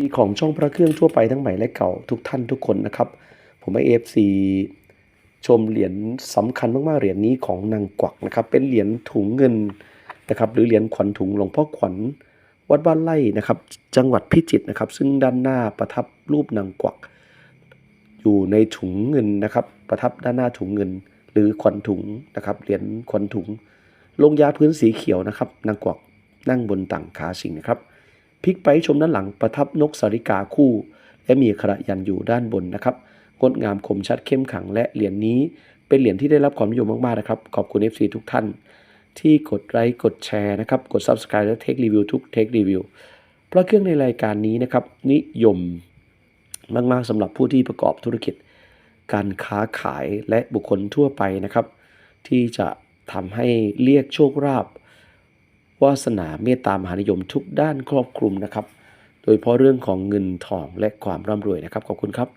ดีของช่องพระเครื่องทั่วไปทั้งใหม่และเก่าทุกท่านทุกคนนะครับ ผมให้เอฟซีชมเหรียญสำคัญมากๆเหรียญนี้ของนางกวักนะครับเป็นเหรียญถุงเงินนะครับหรือเหรียญขวัญถุงหลวงพ่อขวัญวัดบ้านไร่นะครับ จังหวัดพิจิตรนะครับ ซึ่งด้านหน้าประทับรูปนางกวัก อยู่ในถุงเงินนะครับ ประทับด้านหน้าถุงเงิน หรือขวัญถุงนะครับเหรียญขวัญถุง ลงยาพื้นสีเขียวนะครับนางกวักนั่งบนต่างขาสิงนะครับ พลิกไปชมด้านหลังประทับนกสาริกาคู่ และมีขระยันอยู่ด้านบนนะครับงดงามคมชัดเข้มขังและเหรียญนี้ เป็นเหรียญที่ได้รับความนิยมมากๆนะครับ ขอบคุณ FC ทุกท่าน ที่กดไลค์กดแชร์นะครับ กด Subscribe และเทครีวิวทุกเทครีวิวเพราะเครื่องในรายการนี้นะครับ นิยมมากๆสำหรับผู้ที่ประกอบธุรกิจ การค้าขายและบุคคลทั่วไปนะครับ ที่จะทำให้เรียกโชคลาภ วาสนาเมตตามหานิยมทุกด้านครอบคลุมนะครับ โดยเฉพาะเรื่องของเงินทองและความร่ำรวยนะครับ ขอบคุณครับ